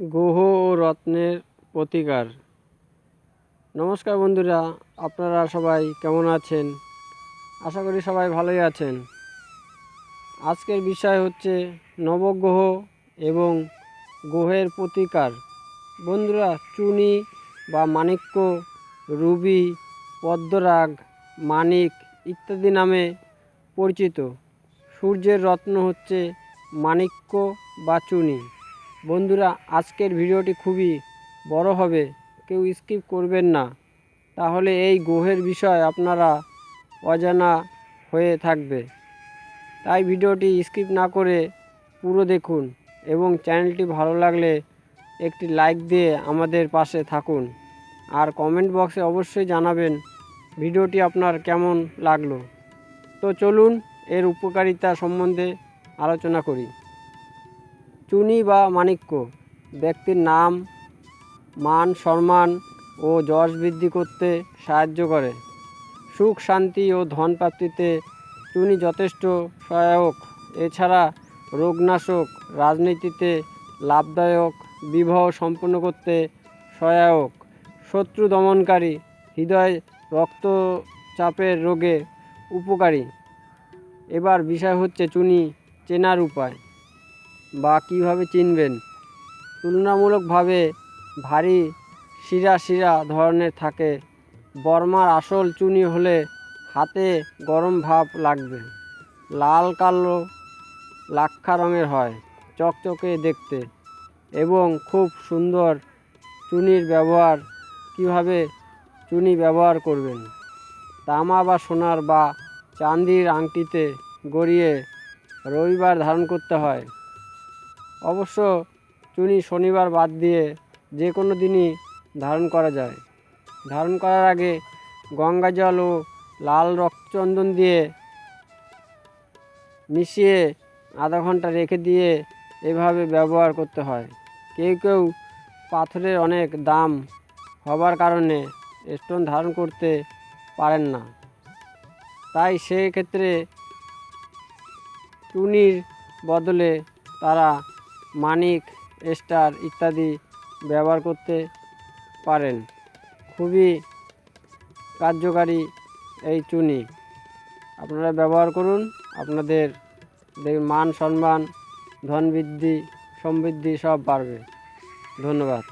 গ্রহ ও রত্নের প্রতিকার। নমস্কার বন্ধুরা, আপনারা সবাই কেমন আছেন? আশা করি সবাই ভালোই আছেন। আজকের বিষয় হচ্ছে নবগ্রহ এবং গ্রহের প্রতিকার। বন্ধুরা, চুনি বা মাণিক্য, রুবি, পদ্মরাগ মানিক ইত্যাদি নামে পরিচিত। সূর্যের রত্ন হচ্ছে মাণিক্য বা চুনি। বন্ধুরা, আজকের ভিডিওটি খুবই বড় হবে। কেউ স্কিপ করবেন না। তাহলে এই গ্রহের বিষয় আপনারা অজানা হয়ে থাকবে। তাই ভিডিওটি স্কিপ না করে পুরো দেখুন এবং চ্যানেলটি ভালো লাগলে একটি লাইক দিয়ে আমাদের পাশে থাকুন। আর কমেন্ট বক্সে অবশ্যই জানাবেন ভিডিওটি আপনার কেমন লাগল। তো চলুন এর উপকারিতা সম্বন্ধে আলোচনা করি। চুনি বা মাণিক্য। ব্যক্তির নাম, মান, সম্মান ও যশ বৃদ্ধি করতে সাহায্য করে। সুখ, শান্তি ও ধন প্রাপ্তিতে চুনি যথেষ্ট সহায়ক। এছাড়া রোগনাশক, রাজনীতিতে লাভদায়ক, বিবাহ সম্পন্ন করতে সহায়ক, শত্রু দমনকারী, হৃদয় রক্তচাপের রোগে উপকারী। এবার বিষয় হচ্ছে চুনি চেনার উপায়। বা কীভাবে চিনবেন? তুলনামূলকভাবে ভারী শিরা শিরা ধরনের থাকে। বর্মার আসল চুনি হলে হাতে গরম ভাব লাগবে। লাল কালো লাক্ষা রঙের হয় চকচকে দেখতে। এবং খুব সুন্দর চুনির ব্যবহার। কীভাবে চুনি ব্যবহার করবেন? তামা বা সোনার বা চান্দির আংটিতে গড়িয়ে রবিবার ধারণ করতে হয়। অবশ্য চুনি শনিবার বাদ দিয়ে যে কোনো দিনই ধারণ করা যায়। ধারণ করার আগে গঙ্গা জল ও লাল রক্তচন্দন দিয়ে মিশিয়ে আধা ঘণ্টা রেখে দিয়ে এভাবে ব্যবহার করতে হয়। কেউ কেউ পাথরের অনেক দাম হবার কারণে স্টোন ধারণ করতে পারেন না। তাই সেক্ষেত্রে টুনির বদলে তারা মানিক, স্টার ইত্যাদি ব্যবহার করতে পারেন। খুবই কার্যকারী এই চুনি। আপনারা ব্যবহার করুন, আপনাদের মান সম্মান, ধন বৃদ্ধি, সমৃদ্ধি সব বাড়বে। ধন্যবাদ।